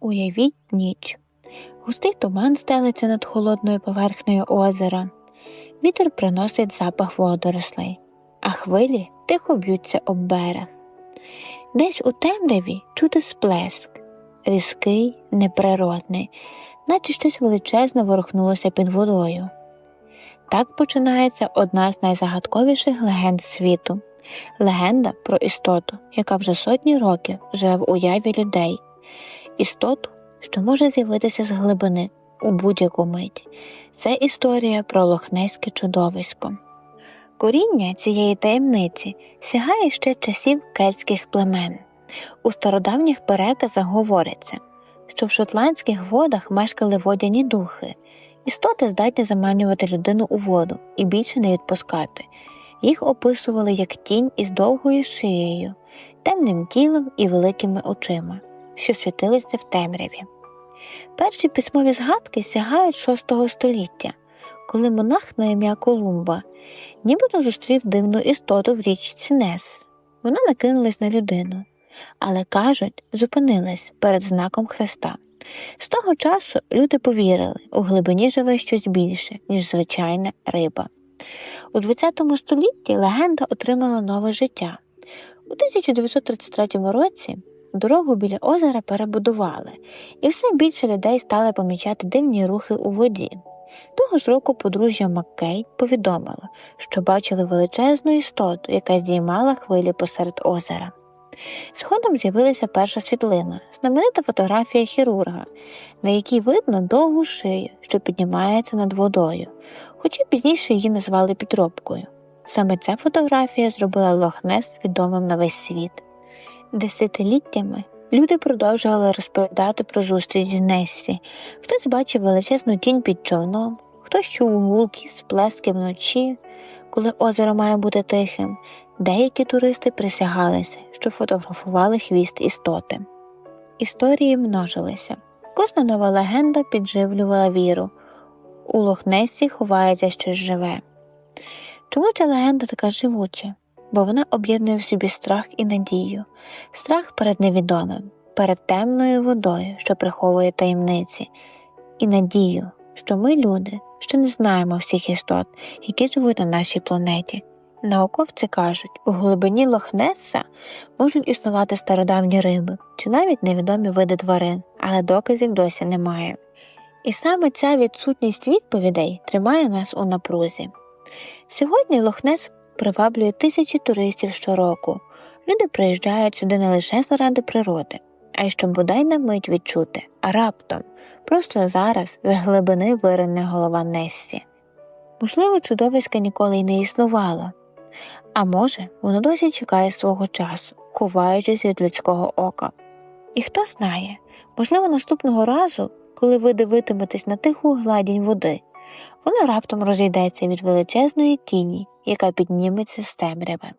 Уявіть ніч. Густий туман стелиться над холодною поверхнею озера. Вітер приносить запах водорослей, а хвилі тихо б'ються об берег. Десь у темряві чути сплеск, різкий, неприродний, наче щось величезне ворухнулося під водою. Так починається одна з найзагадковіших легенд світу легенда про істоту, яка вже сотні років живе в уяві людей, істоту, що може з'явитися з глибини у будь-яку мить. Це історія про лохнеське чудовисько. Коріння цієї таємниці сягає ще часів кельтських племен. У стародавніх переказах говориться, що в шотландських водах мешкали водяні духи, істоти здатні заманювати людину у воду і більше не відпускати. Їх описували як тінь із довгою шиєю, темним тілом і великими очима, що світилися в темряві. Перші письмові згадки сягають VI століття, коли монах на ім'я Колумба нібито зустрів дивну істоту в річці Нес. Вона накинулась на людину, але кажуть, зупинилась перед знаком Христа. З того часу люди повірили, у глибині живе щось більше, ніж звичайна риба. У ХХ столітті легенда отримала нове життя. У 1933 році дорогу біля озера перебудували, і все більше людей стали помічати дивні рухи у воді. Того ж року подружжя Маккей повідомило, що бачили величезну істоту, яка здіймала хвилі посеред озера. Згодом з'явилася перша світлина, знаменита фотографія хірурга, на якій видно довгу шию, що піднімається над водою, хоча пізніше її назвали підробкою. Саме ця фотографія зробила Лохнес відомим на весь світ. Десятиліттями люди продовжували розповідати про зустріч з Нессі. Хтось бачив величезну тінь під човном, хтось чув гулки, сплески вночі, коли озеро має бути тихим. Деякі туристи присягалися, що фотографували хвіст істоти. Історії множилися. Кожна нова легенда підживлювала віру. У Лохнесі ховається щось живе. Чому ця легенда така живуча? Бо вона об'єднує в собі страх і надію, страх перед невідомим, перед темною водою, що приховує таємниці, і надію, що ми, люди, ще не знаємо всіх істот, які живуть на нашій планеті. Науковці кажуть, у глибині Лохнеса можуть існувати стародавні риби чи навіть невідомі види тварин, але доказів досі немає. І саме ця відсутність відповідей тримає нас у напрузі. Сьогодні Лохнес приваблює тисячі туристів щороку. Люди приїжджають сюди не лише заради природи, а й щоб бодай на мить відчути, а раптом, просто зараз з глибини вирине голова Нессі. Можливо, чудовиська ніколи й не існувало, а може, воно досі чекає свого часу, ховаючись від людського ока. І хто знає, можливо, наступного разу, коли ви дивитиметесь на тиху гладінь води, воно раптом розійдеться від величезної тіні, яка підніметься з темряви.